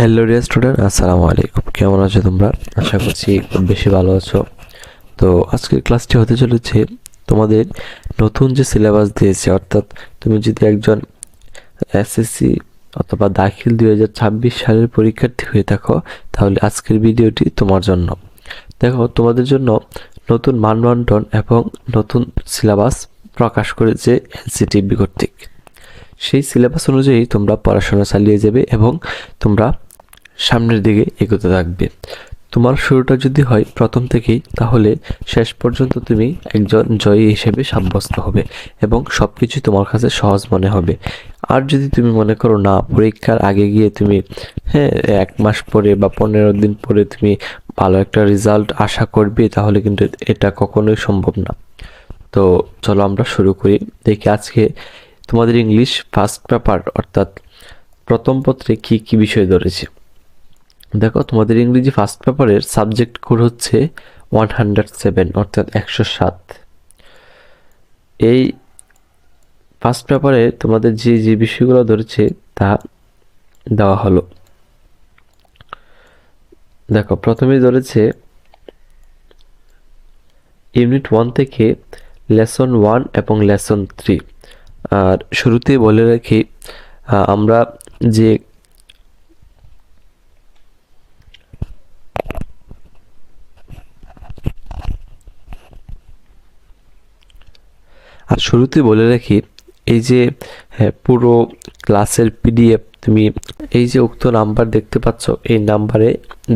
Hello dear student আসসালামু আলাইকুম কেমন আছো তোমরা? আশা করছি খুব বেশি ভালো আছো। তো আজকের ক্লাসটি হতে চলেছে তোমাদের নতুন যে সিলেবাস দিয়েছে, অর্থাৎ তুমি যদি একজন এসএসসি অথবা দাখিল দুই হাজার ছাব্বিশ সালের পরীক্ষার্থী হয়ে থাকো, তাহলে আজকের ভিডিওটি তোমার জন্য। দেখো, তোমাদের জন্য নতুন মানবন্টন এবং নতুন সিলেবাস প্রকাশ করেছে এনসিটিভি কর্তৃক। সেই সিলেবাস অনুযায়ী তোমরা পড়াশোনা চালিয়ে যাবে এবং তোমরা সামনের দিকে এগোতে থাকবে। তোমার শুরুটা যদি হয় প্রথম থেকেই, তাহলে শেষ পর্যন্ত তুমি একজন জয়ী হিসেবে সাব্যস্ত হবে এবং সব কিছু তোমার কাছে সহজ মনে হবে। আর যদি তুমি মনে করো, না, পরীক্ষার আগে গিয়ে তুমি হ্যাঁ এক মাস পরে বা পনেরো দিন পরে তুমি ভালো একটা রেজাল্ট আশা করবে, তাহলে কিন্তু এটা কখনোই সম্ভব না। তো চলো আমরা শুরু করি। দেখি আজকে তোমাদের ইংলিশ ফার্স্ট পেপার অর্থাৎ প্রথম পত্রে কী কী বিষয় ধরেছে। দেখো, তোমাদের ইংরেজি ফার্স্ট পেপারের সাবজেক্ট কোড হচ্ছে ওয়ান হান্ড্রেড সেভেন অর্থাৎ একশো সাত। এই ফার্স্ট পেপারে তোমাদের যে যে বিষয়গুলো ধরেছে, তা দেওয়া হলো। দেখো প্রথমেই ধরেছে ইউনিট ওয়ান থেকে লেসন ওয়ান এবং লেসন থ্রি আর শুরুতেই বলে রাখি আমরা যে আর শুরুতে বলে রাখি এই যে হ্যাঁ, পুরো ক্লাসের পিডিএফ তুমি এই যে উক্ত নাম্বার দেখতে পাচ্ছ এই নাম্বারে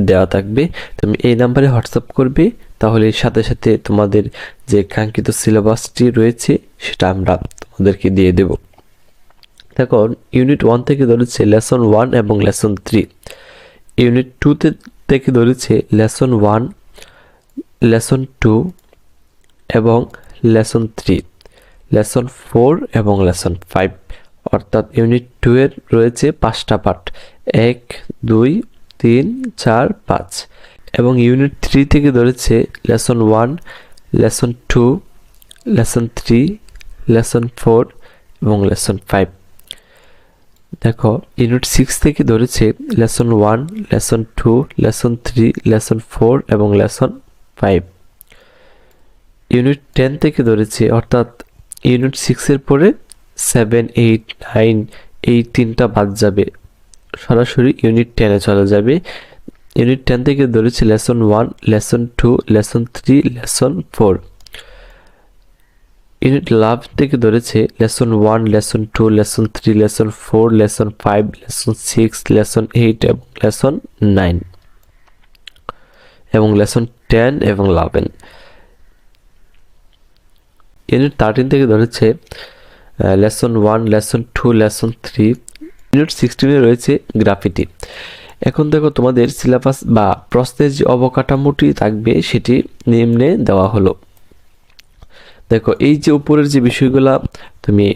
দেওয়া থাকবে। তুমি এই নাম্বারে হোয়াটসঅ্যাপ করবে তাহলে সাথে সাথে তোমাদের যে কাঙ্ক্ষিত সিলেবাসটি রয়েছে সেটা আমরা তোমাদেরকে দিয়ে দেব। দেখো ইউনিট ওয়ান থেকে ধরেছে লেসন ওয়ান এবং লেসন থ্রি ইউনিট টুতে থেকে ধরেছে লেসন ওয়ান লেসন টু এবং লেসন থ্রি লেসন ফোর এবং লেসন ফাইভ। অর্থাৎ ইউনিট টু এর রয়েছে পাঁচটা পার্ট এক, দুই, তিন, চার, পাঁচ। এবং ইউনিট থ্রি থেকে ধরেছে lesson one, lesson two, lesson three, lesson four এবং লেসন ফাইভ। দেখো, ইউনিট সিক্স থেকে ধরেছে lesson one, lesson two, lesson three, lesson four এবং লেসন ফাইভ। ইউনিট টেন থেকে ধরেছে, অর্থাৎ ইউনিট সিক্সের পরে সেভেন এইট নাইন এই তিনটা বাদ যাবে। সরাসরি ইউনিট টেনে চলে যাবে। ইউনিট টেন থেকে ধরেছি lesson one lesson two lesson three lesson four unit love থেকে ধরেছে lesson one lesson two lesson three lesson four lesson five lesson six lesson eight এবং লেসন নাইন এবং লেসন টেন এবং ইলেভেন ইউনিট থার্টিন থেকে ধরেছে lesson one lesson two lesson three unit সিক্সটিনে রয়েছে graffiti এখন দেখো তোমাদের সিলেবাস বা প্রশ্নের যে অবকাঠামোটি থাকবে সেটি নিম্নে দেওয়া হলো। দেখো, এই যে উপরের যে বিষয়গুলা তুমি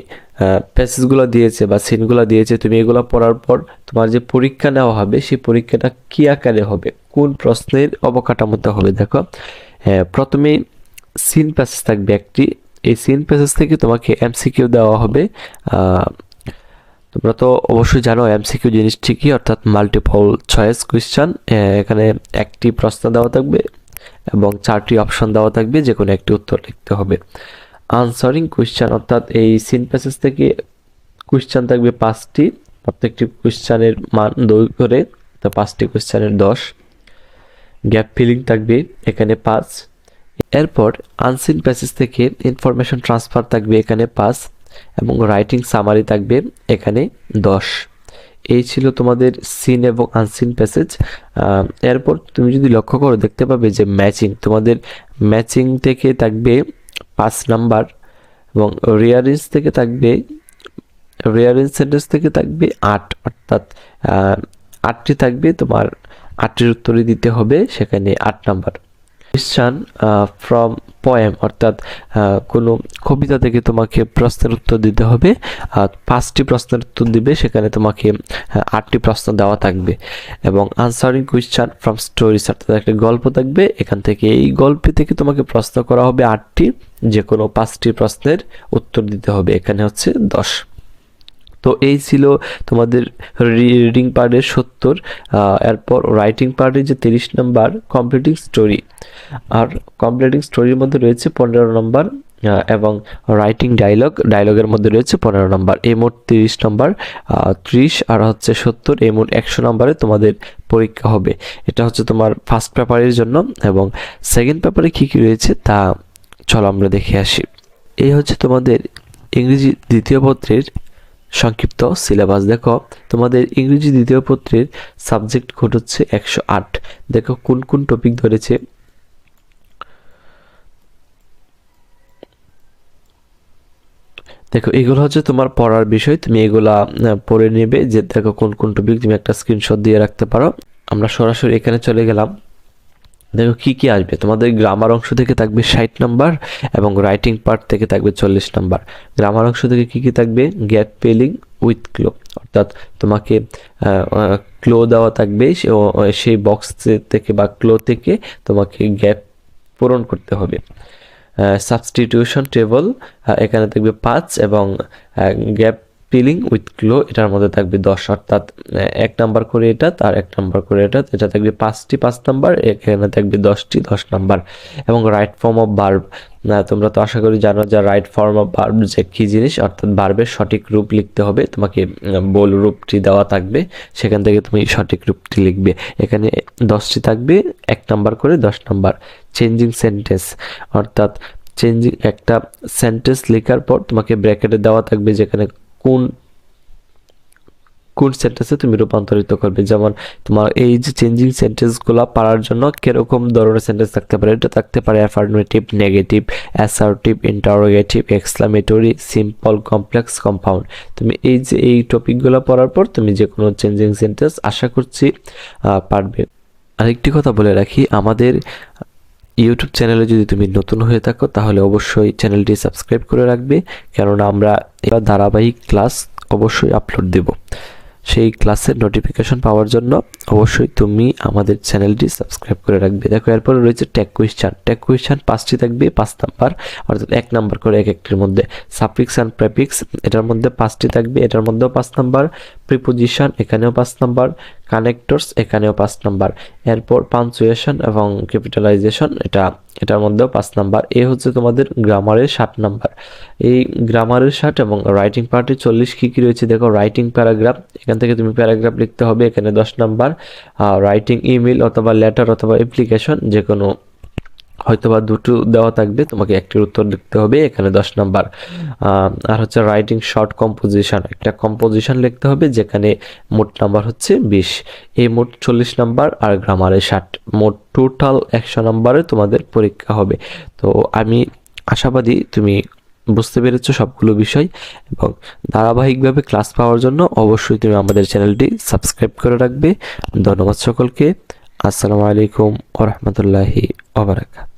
প্যাসেজগুলো দিয়েছে বা সিনগুলো দিয়েছে, তুমি এগুলো পড়ার পর তোমার যে পরীক্ষা নেওয়া হবে, সেই পরীক্ষাটা কী আকারে হবে? কোন প্রশ্নের অবকাঠামোতে হবে? দেখো হ্যাঁ প্রথমে সিন প্যাসেজ থাকবে একটি এই সিন প্যাসেজ থেকে তোমাকে এমসিকিউ দেওয়া হবে। তোমরা তো অবশ্যই জানো এমসিকিউ জিনিসটি কি অর্থাৎ মাল্টিপল চয়েস কোয়েশ্চান এখানে একটি প্রশ্ন দেওয়া থাকবে এবং চারটি অপশন দেওয়া থাকবে যে কোনো একটি উত্তর লিখতে হবে। আনসারিং কোয়েশ্চান অর্থাৎ এই সিন প্যাসেজ থেকে কোয়েশ্চান থাকবে পাঁচটি, প্রত্যেকটি কোয়েশ্চানের মান দুই করে, তো পাঁচটি কোয়েশ্চানের দশ। গ্যাপ ফিলিং থাকবে এখানে পাঁচ। এরপর আনসিন প্যাসেজ থেকে ইনফরমেশন ট্রান্সফার থাকবে এখানে পাঁচ এবং রাইটিং সামারি থাকবে এখানে দশ। এই ছিল তোমাদের সিন এবং আনসিন প্যাসেজ এরপর তুমি যদি লক্ষ্য করো, দেখতে পাবে যে ম্যাচিং তোমাদের ম্যাচিং থেকে থাকবে পাঁচ নাম্বার এবং রিয়ারেন্স থেকে থাকবে রিয়ারেন্স সেন্টেন্স থেকে থাকবে আট। অর্থাৎ আটটি থাকবে, তোমার আটটির উত্তরে দিতে হবে সেখানে আট নাম্বার কোয়েশ্চান ফ্রম পয়েম অর্থাৎ কোনো কবিতা থেকে তোমাকে প্রশ্নের উত্তর দিতে হবে পাঁচটি প্রশ্নের উত্তর দিবে, সেখানে তোমাকে আটটি প্রশ্ন দেওয়া থাকবে। এবং আনসারিং কোয়েশ্চান ফ্রম স্টোরিজ অর্থাৎ একটা গল্প থাকবে, এখান থেকে এই গল্পে থেকে তোমাকে প্রশ্ন করা হবে আটটি যে কোনো পাঁচটি প্রশ্নের উত্তর দিতে হবে, এখানে হচ্ছে দশ। তো এই ছিল তোমাদের রিডিং পার্টের সত্তর এরপর রাইটিং পার্টের যে তিরিশ নম্বর কমপ্লিটিং স্টোরি আর কমপ্লিটিং স্টোরির মধ্যে রয়েছে পনেরো নম্বর এবং রাইটিং ডায়লগ ডায়লগের মধ্যে রয়েছে পনেরো নম্বর। এই মোট তিরিশ নম্বর ত্রিশ আর হচ্ছে সত্তর, এই মোট একশো নম্বরে তোমাদের পরীক্ষা হবে। এটা হচ্ছে তোমার ফার্স্ট পেপারের জন্য, এবং সেকেন্ড পেপারে কী কী রয়েছে তা চলো আমরা দেখে আসি। এই হচ্ছে তোমাদের ইংরেজি দ্বিতীয় পত্রের সংক্ষিপ্ত সিলেবাস দেখো, তোমাদের ইংরেজি দ্বিতীয় পত্রের সাবজেক্ট কোড হচ্ছে একশো আট। দেখো, কোন কোন টপিক ধরেছে? দেখো, এগুলো হচ্ছে তোমার পড়ার বিষয়। তুমি এগুলা পড়ে নেবে যে দেখো কোন কোন টপিক তুমি একটা স্ক্রিনশট দিয়ে রাখতে পারো। আমরা সরাসরি এখানে চলে গেলাম। দেখো, কি কি আসবে? তোমাদের গ্রামার অংশ থেকে থাকবে ষাট নাম্বার এবং রাইটিং পার্ট থেকে থাকবে চল্লিশ নাম্বার গ্রামার অংশ থেকে কি কি থাকবে? গ্যাপ পেলিং উইথ ক্লো অর্থাৎ তোমাকে ক্লো দেওয়া থাকবে সেই বক্স থেকে বা ক্লো থেকে তোমাকে গ্যাপ পূরণ করতে হবে। সাবস্টিটিউশন টেবল এখানে থাকবে পাঁচ এবং গ্যাপ ফিলিং উইথ ক্লো এটার মধ্যে থাকবে দশ অর্থাৎ এক নাম্বার করে এটা, তার এক নাম্বার করে এটা এটা থাকবে পাঁচটি, পাঁচ নাম্বার, এখানে থাকবে দশটি, দশ নাম্বার। এবং রাইট ফর্ম অফ বার্ব তোমরা তো আশা করি জানো যে রাইট ফর্ম অফ বার্ব যে কী জিনিস, অর্থাৎ বার্বের সঠিক রূপ লিখতে হবে, তোমাকে বোল রূপটি দেওয়া থাকবে, সেখান থেকে তুমি সঠিক রূপটি লিখবে। এখানে দশটি থাকবে, এক নাম্বার করে দশ নাম্বার। চেঞ্জিং সেন্টেন্স অর্থাৎ চেঞ্জিং একটা সেন্টেন্স লেখার পর তোমাকে ব্র্যাকেটে দেওয়া থাকবে, যেখানে কোন কোন সেন্টেন্সে তুমি রূপান্তরিত করবে? যেমন, তোমার এই যে চেঞ্জিং সেন্টেন্সগুলো পারার জন্য কীরকম ধরনের সেন্টেন্স থাকতে পারে? এটা থাকতে পারে affirmative negative assertive interrogative exclamatory simple complex compound তুমি এই যে, এই টপিকগুলো পড়ার পর তুমি যে কোনো চেঞ্জিং সেন্টেন্স আশা করছি পারবে। আরেকটি কথা বলে রাখি, আমাদের ইউটিউব চ্যানেলে যদি তুমি নতুন হয়ে থাকো, তাহলে অবশ্যই চ্যানেলটি সাবস্ক্রাইব করে রাখবে, কেননা আমরা এবার ধারাবাহিক ক্লাস অবশ্যই আপলোড দেব। সেই ক্লাসের নোটিফিকেশন পাওয়ার জন্য অবশ্যই তুমি আমাদের চ্যানেলটি সাবস্ক্রাইব করে রাখবে। দেখো, এরপরে রয়েছে ট্যাগ কুইশ্চান ট্যাগ কুইশ্চান পাঁচটি থাকবে, পাঁচ নাম্বার অর্থাৎ এক নাম্বার করে এক একটির মধ্যে। সাফিক্স অ্যান্ড প্রেপিক্স এটার মধ্যে পাঁচটি থাকবে, এটার মধ্যেও পাঁচ নাম্বার প্রিপোজিশন এখানেও পাঁচ নাম্বার কানেক্টরস এখানেও পাঁচ নাম্বার এরপর পাঞ্চুয়েশন এবং ক্যাপিটালাইজেশন এটা, এটার মধ্যেও পাঁচ নাম্বার এ হচ্ছে তোমাদের গ্রামারের ষাট নাম্বার এই গ্রামারের ষাট এবং রাইটিং পার্টে চল্লিশ কী কী রয়েছে, দেখো রাইটিং প্যারাগ্রাফ এখান থেকে তুমি প্যারাগ্রাফ লিখতে হবে, এখানে দশ নাম্বার রাইটিং ইমেল অথবা লেটার অথবা অ্যাপ্লিকেশন যে কোনো হয়তো বা দুটো দেওয়া থাকবে, তোমাকে একটির উত্তর লিখতে হবে, এখানে দশ নাম্বার। আর হচ্ছে রাইটিং শর্ট কম্পোজিশন একটা কম্পোজিশন লিখতে হবে যেখানে মোট নাম্বার হচ্ছে বিশ। এই মোট চল্লিশ নাম্বার আর গ্রামারে ষাট। মোট টোটাল একশো নাম্বারে তোমাদের পরীক্ষা হবে। তো আমি আশাবাদী তুমি বুঝতে পেরেছ সবগুলো বিষয় এবং ধারাবাহিকভাবে ক্লাস পাওয়ার জন্য অবশ্যই তুমি আমাদের চ্যানেলটি সাবস্ক্রাইব করে রাখবে। ধন্যবাদ সকলকে। আসসালামু আলাইকুম ওরহমতুল্লাহি ওবরাকাত